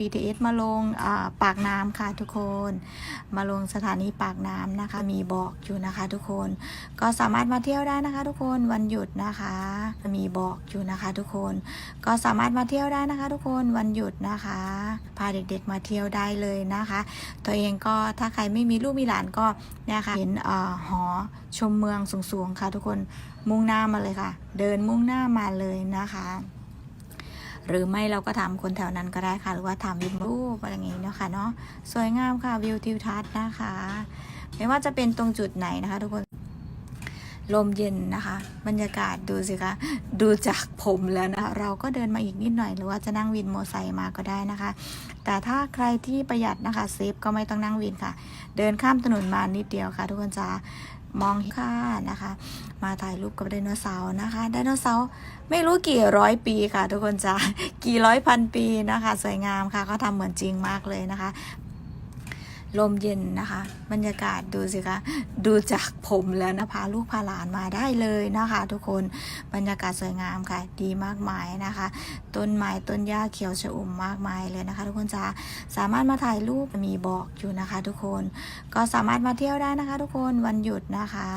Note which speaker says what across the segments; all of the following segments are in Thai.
Speaker 1: BTS มาลงาปากน้ำค่ะทุกคน มาลงสถานีปากน้ำนะคะ มีบอกอยู่นะคะทุกคน ก็สามารถมาเที่ยวได้นะคะ ทุกคนวันหยุดนะคะ มีบอกอยู่นะคะ ทุกคน ก็สามารถมาเที่ยวได้นะคะ ทุกคนวันหยุดนะคะ พาเด็กๆมาเที่ยวได้เลยนะคะ ตัวเองก็ถ้าใครไม่มีลูกมีหลานก็เนี่ยค่ะเห็นอหอชมเมืองสูงๆค่ะ ทุกคนมุ่งหน้ามาเลยค่ะ เดินมุ่งหน้ามาเลยนะคะ หรือไม่เราก็ถาคนแถวนั้นก็ได้ค่ะ หรือว่าถามวิวรูปอะไรอย่างงี้เนาะค่ะเนาะสวยงามค่ะวิวทิวทัศน์นะคะ ไม่ว่าจะเป็นตรงจุดไหนนะคะ ทุกคนลมเย็นนะคะ บรรยากาศดูสิคะดูจากผมแล้วนะคะเราก็เดินมาอีกนิดหน่อย หรือว่าจะนั่งวินโมอไซค์มาก็ได้นะคะ แต่ถ้าใครที่ประหยัดนะคะเซฟก็ไม่ต้องนั่งวินค่ะ เดินข้ามถนนมานิดเดียวค่ะ ทุกคนจะ มองค่านะคะ มาถ่ายรูปกับไดโนเสาร์นะคะไดโนเสาร์ไม่รู้กี่ร้อยปีค่ะ ทุกคนจะกี่ร้อยพันปีนะคะ สวยงามค่ะเขาทำเหมือนจริงมากเลยนะคะ ลมเย็นนะคะ บรรยากาศดูสิคะดูจากผมแล้วนะพาลูกพาหลานมาได้เลยนะคะ ทุกคนบรรยากาศสวยงามค่ะ ดีมากมายนะคะ ต้นไม้ต้นหญ้าเขียวชอุ่มมากมายเลยนะคะ ทุกคนจะสามารถมาถ่ายรูปมีบอกอยู่นะคะ ทุกคนก็สามารถมาเที่ยวได้นะคะ ทุกคนวันหยุดนะคะ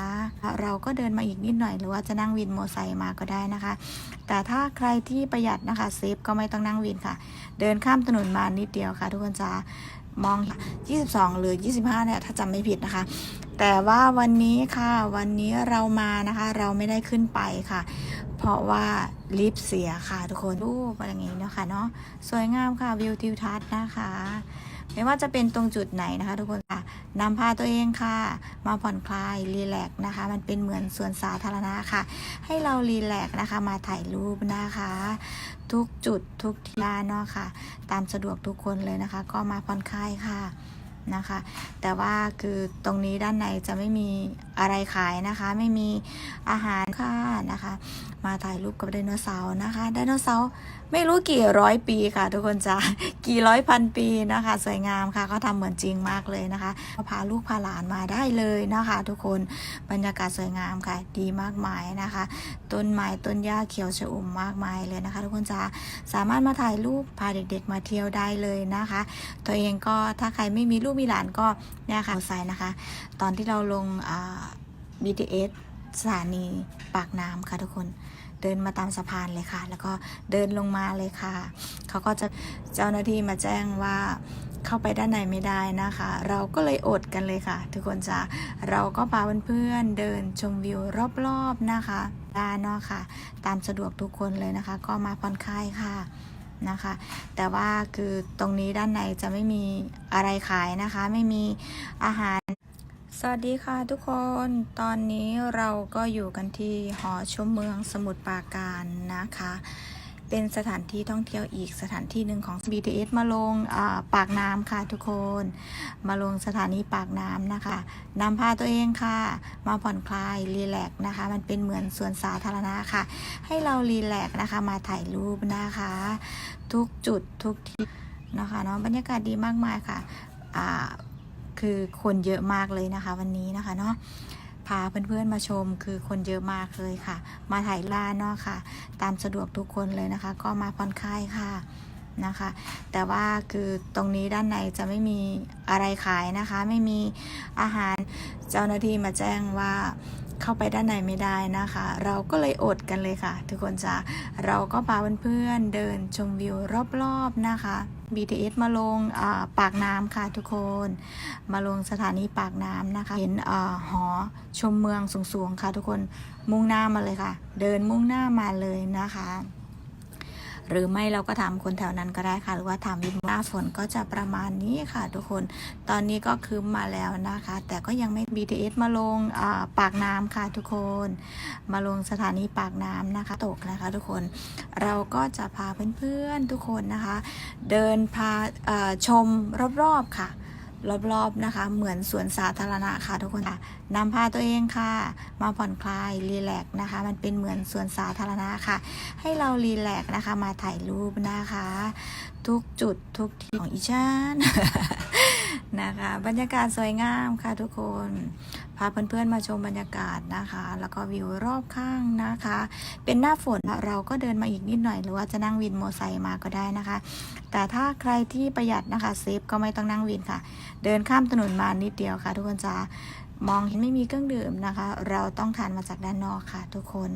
Speaker 1: เราก็เดินมาอีกนิดหน่อยหรือว่าจะนั่งวินโมอไซค์มาก็ได้นะคะ แต่ถ้าใครที่ประหยัดนะคะเซฟก็ไม่ต้องนั่งวินค่ะ เดินข้ามถนนมานิดเดียวค่ะ ทุกคนจะ มอง 22 หรือ 25เนี่ยถ้าจำไม่ผิดนะคะ แต่ว่าวันนี้ค่ะ วันนี้เรามานะคะ เราไม่ได้ขึ้นไปค่ะ เพราะว่าลิฟต์เสียค่ะทุกคนรูปอะไรอย่างงี้เนาะค่ะเนาะสวยงามค่ะวิวทิวทัศน์นะคะ ไม่ว่าจะเป็นตรงจุดไหนนะคะทุกคนค่ะนำพาตัวเองค่ะ มาผ่อนคลายรีแลกซ์นะคะ มันเป็นเหมือนสวนสาธารณะค่ะ ให้เรารีแลกซ์นะคะ มาถ่ายรูปนะคะ ทุกจุดทุกที่บ้านเนาะค่ะ ตามสะดวกทุกคนเลยนะคะ ก็มาผ่อนคลายค่ะนะคะ แต่ว่าคือตรงนี้ด้านในจะไม่มีอะไรขายนะคะ ไม่มีอาหารค่ะนะคะ มาถ่ายรูปกับไดโนเสาร์นะคะไดโนเสาร์ไม่รู้กี่ร้อยปีค่ะ ทุกคนจะกี่ร้อยพันปีนะคะ สวยงามค่ะเขาทำเหมือนจริงมากเลยนะคะพาลูกพาหลานมาได้เลยนะคะ ทุกคนบรรยากาศสวยงามค่ะ ดีมากมายนะคะ ต้นไม้ต้นหญ้าเขียวชอุ่มมากมายเลยนะคะ ทุกคนจะสามารถมาถ่ายรูปพาเด็กๆ มาเที่ยวได้เลยนะคะ ตัวเองก็ถ้าใครไม่มีลูกมีหลานก็เนี่ยค่ะใส่นะคะ ตอนที่เราลงอ่า BTS สถานีปากน้ำค่ะทุกคนเดินมาตามสะพานเลยค่ะ แล้วก็เดินลงมาเลยค่ะ เขาก็จะเจ้าหน้าที่มาแจ้งว่าเข้าไปด้านในไม่ได้นะคะ เราก็เลยอดกันเลยค่ะ ทุกคนจะเราก็พาเพื่อนๆเดินชมวิวรอบๆนะคะด้านนอกค่ะ ตามสะดวกทุกคนเลยนะคะ ก็มาผ่อนคลายค่ะนะคะ แต่ว่าคือตรงนี้ด้านในจะไม่มีอะไรขายนะคะ ไม่มีอาหาร สวัสดีค่ะทุกคน ตอนนี้เราก็อยู่กันที่หอชมเมืองสมุทรปราการนะคะ เป็นสถานที่ท่องเที่ยวอีกสถานที่หนึ่งของ BTS มาลงาปากน้ำค่ะทุกคน มาลงสถานีปากน้ำนะคะนำพาตัวเองค่ะ มาผ่อนคลายรีแลกซ์นะคะ มันเป็นเหมือนสวนสาธารณะค่ะ ให้เรารีแลกซ์นะคะ มาถ่ายรูปนะคะ ทุกจุดทุกที่นะคะเนาะบรรยากาศดีมากมายค่ะ คือคนเยอะมากเลยนะคะ วันนี้นะคะเนาะพาเพื่อนๆมาชมคือคนเยอะมากเลยค่ะ มาถ่ายร้านเนาะค่ะ ตามสะดวกทุกคนเลยนะคะ ก็มาผ่อนคลายค่ะนะคะ แต่ว่าคือตรงนี้ด้านในจะไม่มีอะไรขายนะคะ ไม่มีอาหารเจ้าหน้าที่มาแจ้งว่าเข้าไปด้านในไม่ได้นะคะ เราก็เลยอดกันเลยค่ะ ทุกคนจ้ะเราก็พาเพื่อนๆเดินชมวิวรอบๆนะคะ BTS มาลงาปากน้ำค่ะทุกคน มาลงสถานีปากน้ำนะคะ เห็นอหอชมเมืองสูงๆค่ะทุกคนมุ่งหน้ามาเลยค่ะ เดินมุ่งหน้ามาเลยนะคะ หรือไม่เราก็ถาคนแถวนั้นก็ได้ค่ะ หรือว่าทำวิมหน้าฝนก็จะประมาณนี้ค่ะ ทุกคนตอนนี้ก็คืมมาแล้วนะคะ แต่ก็ยังไม่ BTS มาลงาปากน้ำค่ะทุกคน มาลงสถานีปากน้ำนะคะตกนะคะทุกคนเราก็จะพาเพื่อนๆทุกคนนะคะ เดินพาชมรอบๆค่ะ รอบๆนะคะ เหมือนสวนสาธารณะค่ะทุกคนค่ะนำพาตัวเองค่ะ มาผ่อนคลายรีแลกซ์นะคะ มันเป็นเหมือนสวนสาธารณะค่ะ ให้เรารีแลกซ์นะคะ มาถ่ายรูปนะคะ ทุกจุดทุกที่ของอีชานนะคะ บรรยากาศสวยงามค่ะทุกคน พาเพื่อนๆมาชมบรรยากาศนะคะ แล้วก็วิวรอบข้างนะคะ เป็นหน้าฝนเราก็เดินมาอีกนิดหน่อย หรือว่าจะนั่งวินมอเตอร์ไซค์มาก็ได้นะคะ แต่ถ้าใครที่ประหยัดนะคะเซฟก็ไม่ต้องนั่งวินค่ะ เดินข้ามถนนมานิดเดียวค่ะ ทุกคนจะมองเห็นไม่มีเครื่องดื่มนะคะ เราต้องทานมาจากด้านนอกค่ะ ทุกคน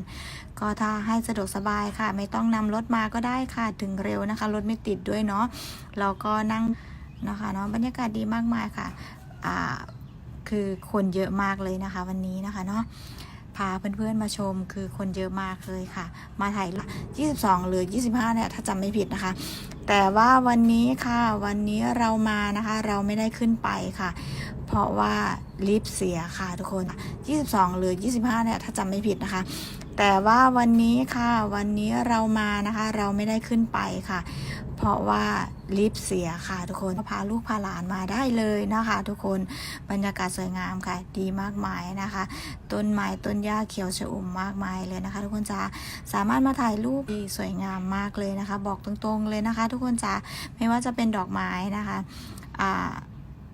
Speaker 1: ก็ถ้าให้สะดวกสบายค่ะ ไม่ต้องนำรถมาก็ได้ค่ะ ถึงเร็วนะคะ รถไม่ติดด้วยเนาะ เราก็นั่งนะคะเนาะ บรรยากาศดีมากมายค่ะ อ่า คือคนเยอะมากเลยนะคะ วันนี้นะคะเนาะพาเพื่อนๆมาชมคือคนเยอะมากเลยค่ะ มาถ่าย22 หรือ 25 เนี่ย ถ้าจำไม่ผิดนะคะ แต่ว่าวันนี้ค่ะวันนี้เรามานะคะ เราไม่ได้ขึ้นไปค่ะ เพราะว่าลิฟต์เสียค่ะทุกคน 22 หรือ 25 เนี่ย ถ้าจำไม่ผิดนะคะ แต่ว่าวันนี้ค่ะวันนี้เรามานะคะ เราไม่ได้ขึ้นไปค่ะเเพราะว่าลิฟต์เสียค่ะทุกคนพาลูกพาหลานมาได้เลยนะคะ ทุกคนบรรยากาศสวยงามค่ะ ดีมากมายนะคะ ต้นไม้ต้นหญ้าเขียวชอุ่มมากมายเลยนะคะ ทุกคนจ๋าสามารถมาถ่ายรูปดีสวยงามมากเลยนะคะ บอกตรงๆเลยนะคะ ทุกคนจ๋าไม่ว่าจะเป็นดอกไม้นะคะอ่า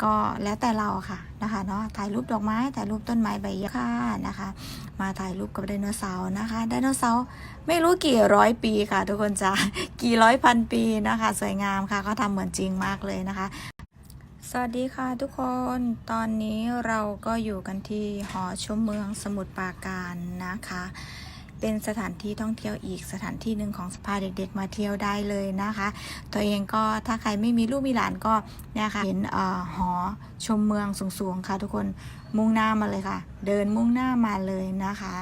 Speaker 1: ก็แล้วแต่เราค่ะนะคะเนาะถ่ายรูปดอกไม้ถ่ายรูปต้นไม้ใบหญ้าค่ะนะคะ มาถ่ายรูปกับไดโนเสาร์นะคะไดโนเสาร์ไม่รู้กี่ร้อยปีค่ะ ทุกคนจ้ากี่ร้อยพันปีนะคะ สวยงามค่ะเขาทำเหมือนจริงมากเลยนะคะสวัสดีค่ะทุกคน ตอนนี้เราก็อยู่กันที่หอชมเมืองสมุทรปราการนะคะ เป็นสถานที่ท่องเที่ยวอีกสถานที่หนึ่งของสพาเด็ก ๆ มาเที่ยวได้เลยนะคะ ตัวเองก็ถ้าใครไม่มีลูกมีหลานก็เนี่ยค่ะเห็นออหอชมเมืองสูงๆค่ะทุกคนมุ่งหน้ามาเลยค่ะ เดินมุ่งหน้ามาเลยนะคะ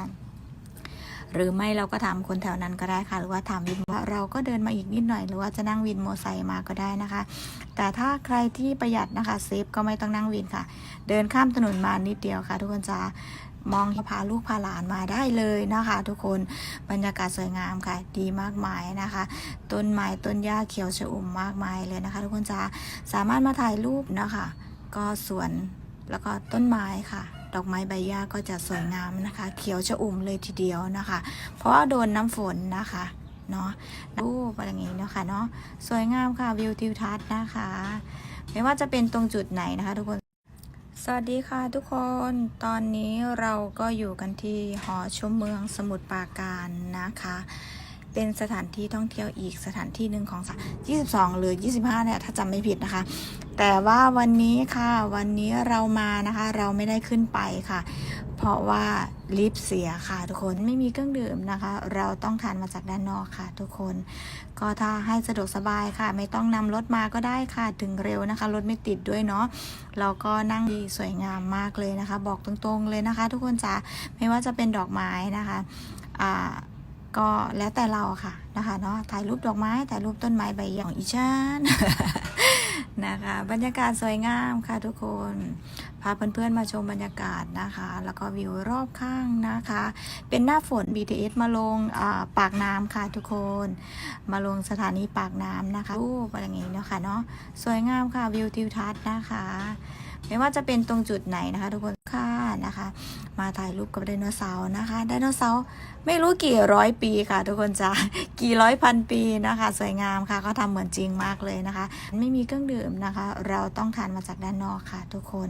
Speaker 1: หรือไม่เราก็ถามคนแถวนั้นก็ได้ค่ะ หรือว่าถามวินว่าเราก็เดินมาอีกนิดหน่อย หรือว่าจะนั่งวินมอเตอร์ไซค์มาก็ได้นะคะ แต่ถ้าใครที่ประหยัดนะคะเซฟก็ไม่ต้องนั่งวินค่ะ เดินข้ามถนนมานิดเดียวค่ะ ทุกคนจะ มองพาลูกพาหลานมาได้เลยนะคะ ทุกคนบรรยากาศสวยงามค่ะ ดีมากมายนะคะ ต้นไม้ต้นหญ้าเขียวชอุ่มมากมายเลยนะคะ ทุกคนจะสามารถมาถ่ายรูปนะคะ ก็สวนแล้วก็ต้นไม้ค่ะดอกไม้ใบหญ้าก็จะสวยงามนะคะ เขียวชอุ่มเลยทีเดียวนะคะ เพราะว่าโดนน้ำฝนนะคะเนาะรูปอะไรอย่างงี้เนาะค่ะเนาะสวยงามค่ะวิวทิวทัศน์นะคะ ไม่ว่าจะเป็นตรงจุดไหนนะคะ ทุกคน สวัสดีค่ะทุกคน ตอนนี้เราก็อยู่กันที่หอชมเมืองสมุทรปราการนะคะ เป็นสถานที่ท่องเที่ยวอีกสถานที่หนึ่งของ22 หรือ 25เนี่ยถ้าจำไม่ผิดนะคะ แต่ว่าวันนี้ค่ะวันนี้เรามานะคะ เราไม่ได้ขึ้นไปค่ะ เพราะว่าลิฟต์เสียค่ะ ทุกคนไม่มีเครื่องดื่มนะคะ เราต้องทานมาจากด้านนอกค่ะ ทุกคน ก็ถ้าให้สะดวกสบายค่ะ ไม่ต้องนำรถมาก็ได้ค่ะถึงเร็วนะคะรถไม่ติดด้วยเนาะเราก็นั่งดีสวยงามมากเลยนะคะ บอกตรงๆเลยนะคะ ทุกคนจ๋าไม่ว่าจะเป็นดอกไม้นะคะอ่า ก็แล้วแต่เราค่ะนะคะเนาะถ่ายรูปดอกไม้ถ่ายรูปต้นไม้ใบหญ้าของอีชานนะคะ บรรยากาศสวยงามค่ะทุกคน พาเพื่อนๆมาชมบรรยากาศนะคะ แล้วก็วิวรอบข้างนะคะ เป็นหน้าฝน BTS มาลงาปากน้ำค่ะทุกคน มาลงสถานีปากน้ำนะคะรูปอะไรอย่างงี้เนาะค่ะเนาะสวยงามค่ะวิวทิวทัศน์นะคะ ไม่ว่าจะเป็นตรงจุดไหนนะคะ ทุกคนค่ะนะคะ มาถ่ายรูปกับไดโนเสาร์นะคะไดโนเสาร์ไม่รู้กี่ร้อยปีค่ะ ทุกคนจ้ากี่ร้อยพันปีนะคะ สวยงามค่ะเขาทำเหมือนจริงมากเลยนะคะ ไม่มีเครื่องดื่มนะคะ เราต้องทานมาจากด้านนอกค่ะ ทุกคน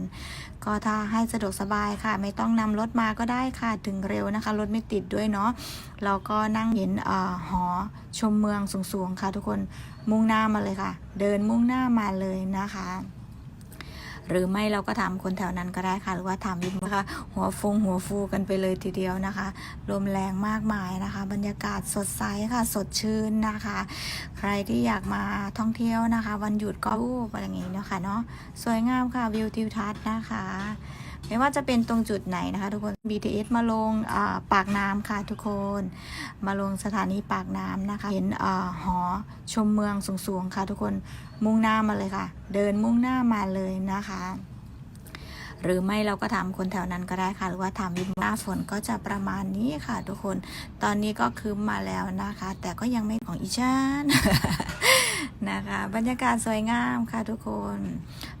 Speaker 1: ก็ถ้าให้สะดวกสบายค่ะ ไม่ต้องนำรถมาก็ได้ค่ะถึงเร็วนะคะรถไม่ติดด้วยเนาะเราก็นั่งเห็นเออหอชมเมืองสูงๆค่ะ ทุกคนมุ่งหน้ามาเลยค่ะ เดินมุ่งหน้ามาเลยนะคะ หรือไม่เราก็ถาคนแถวนั้นก็ได้ค่ะ หรือว่าทำยิมนะคะหัวฟงหัวฟูกันไปเลยทีเดียวนะคะลมแรงมากมายนะคะ บรรยากาศสดใสค่ะสดชื่นนะคะ ใครที่อยากมาท่องเที่ยวนะคะ วันหยุดก็รูปอะไรอย่างงี้เนาะค่ะเนาะสวยงามค่ะวิวทิวทัศน์นะคะ ไม่ว่าจะเป็นตรงจุดไหนนะคะ ทุกคน BTS มาลงาปากน้ำค่ะทุกคน มาลงสถานีปากน้ำนะคะ เห็นอหอชมเมืองสูงๆค่ะทุกคน มุ่งหน้ามาเลยค่ะ เดินมุ่งหน้ามาเลยนะคะ หรือไม่เราก็ถามคนแถวนั้นก็ได้ค่ะ หรือว่าถามวินหน้าฝนก็จะประมาณนี้ค่ะ ทุกคน ตอนนี้ก็คืมมาแล้วนะคะ แต่ก็ยังไม่ของอีชานนะคะ บรรยากาศสวยงามค่ะทุกคน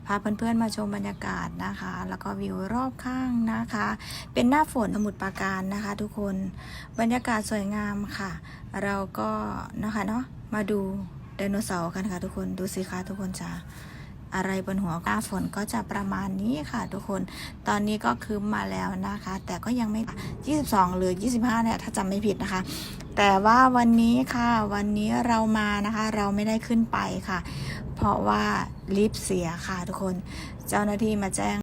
Speaker 1: พาเพื่อนๆมาชมบรรยากาศนะคะ แล้วก็วิวรอบข้างนะคะ เป็นหน้าฝนสมุดปาการนะคะ ทุกคนบรรยากาศสวยงามค่ะ เราก็นะคะเนาะมาดูไดโนเสาร์กันค่ะ ทุกคนดูสิคะทุกคนจ้าอะไรบนหัวหน้าฝนก็จะประมาณนี้ค่ะ ทุกคน ตอนนี้ก็คืมมาแล้วนะคะ แต่ก็ยังไม่ 22 หรือ 25 เนี่ย ถ้าจำไม่ผิดนะคะ แต่ว่าวันนี้ค่ะ วันนี้เรามานะคะ เราไม่ได้ขึ้นไปค่ะ เพราะว่าลิฟต์เสียค่ะทุกคน เจ้าหน้าที่มาแจ้ง